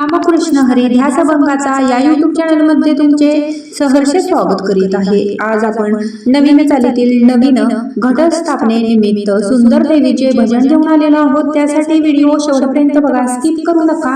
रामकृष्ण हरी ध्यासभंगाचा या युट्यूब चॅनलमध्ये तुमचे सहर्ष स्वागत करीत आहे. आज आपण नवीन चालीतील नवीन घटस्थापने निमित्त सुंदर देवीचे भजन घेऊन आलेलो आहोत. त्यासाठी व्हिडिओ शेवटपर्यंत बघा. स्किप करू नका.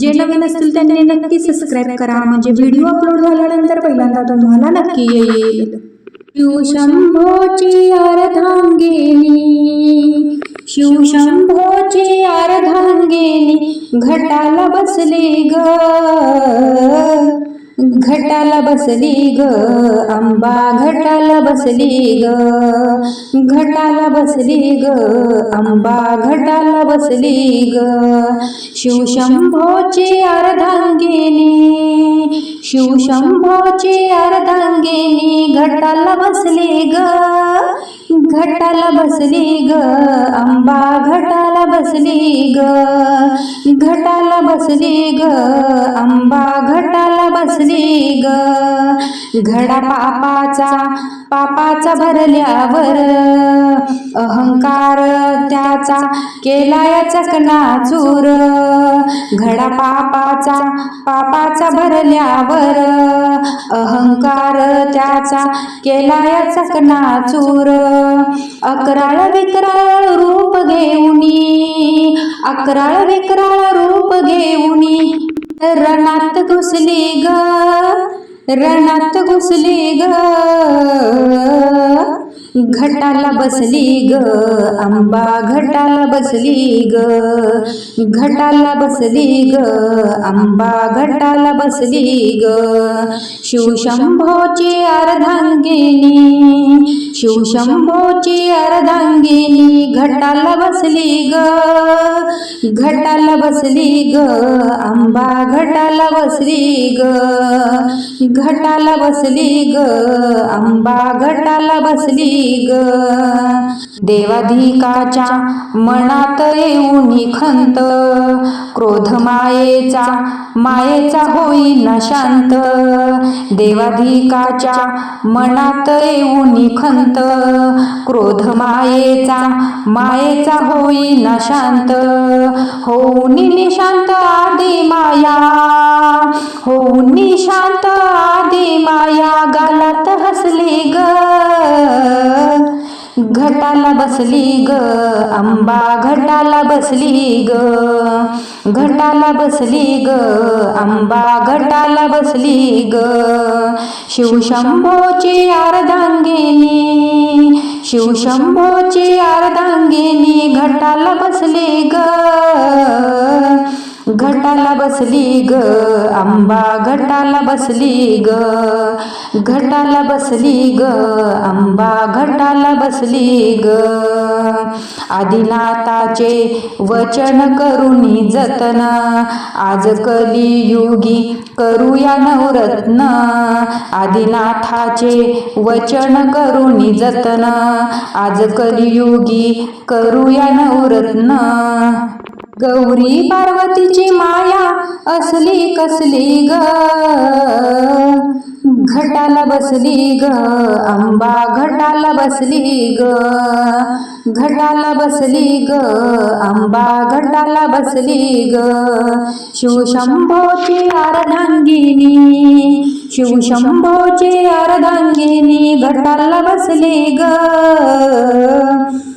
जे नवीन असतील त्यांनी नक्की सबस्क्राईब करा. म्हणजे व्हिडिओ अपलोड झाल्यानंतर पहिल्यांदा तुम्हाला नक्की येईल. शिवशंभोची अर्धांगिनी शिव अर्धांगिनी घटाला बसली ग. घटाला बसली ग. अंबा घटाला बसली ग. घटाला बसली ग. अंबा घटाला बसली ग. शिवशंभोची अर्धांगिनी. शिवशंभोची अर्धांगिनी घटाला बसली ग. घटाला बसली ग अंबा घटाला बसली ग. घटाला बसली ग अंबा घटाला बसली ग. घडा पापाचा पापाचा भरल्यावर अहंकार त्याचा केला याचा चूर घडा पापाचा पापाचा भरल्यावर अहंकार त्याचा केला याचा चूर अकराळ विकराळ रूप घेऊनी अकराळ विकराळ रूप घेऊनी. रणात घुसली ग रणात घुसली ग. घटाला बसली ग आंबा घटाला बसली ग. घटाला बसली ग आंबा घटाला बसली ग. शिवशंभोची अर्धांगिनी शिवशंभोची अर्धांगिनी घटाला बसली ग. घटाला बसली ग आंबा घटाला बसली ग. घटाला बसली ग आंबा घटाला बसली ग. देवाधिकाच्या मनात येऊन खंत क्रोध मायेचा मायेचा होईन शांत देवाधिकाच्या मनात येऊन खंत क्रोध मायेचा मायेचा होईन शांत होऊन निशांत आदी माया होऊन निशांत घटाला बसली ग अंबा घटाला बसली ग. घटाला बसली ग अंबा घटाला बसली ग. शिवशंभोची अर्धांगिनी शिवशंभोची अर्धांगिनी घटाला बसली ग. घटाला बसली ग आंबा घटाला बसली ग. घटाला बसली ग आंबा घटाला बसली ग. आदिनाथाचे वचन करुणी जतन आज कलियुगी करूया नवरत्न. आदिनाथाचे वचन करुणी जतन आज कलियुगी करूया नवरत्न. गौरी पार्वतीची माया असली कसली ग? घटाला बसली ग आंबा घटाला बसली ग. घटाला बसली ग आंबा घटाला बसली ग. शिवशंभोची आरधांगिनी शिवशंभोची आरधांगिनी घटाला बसली ग.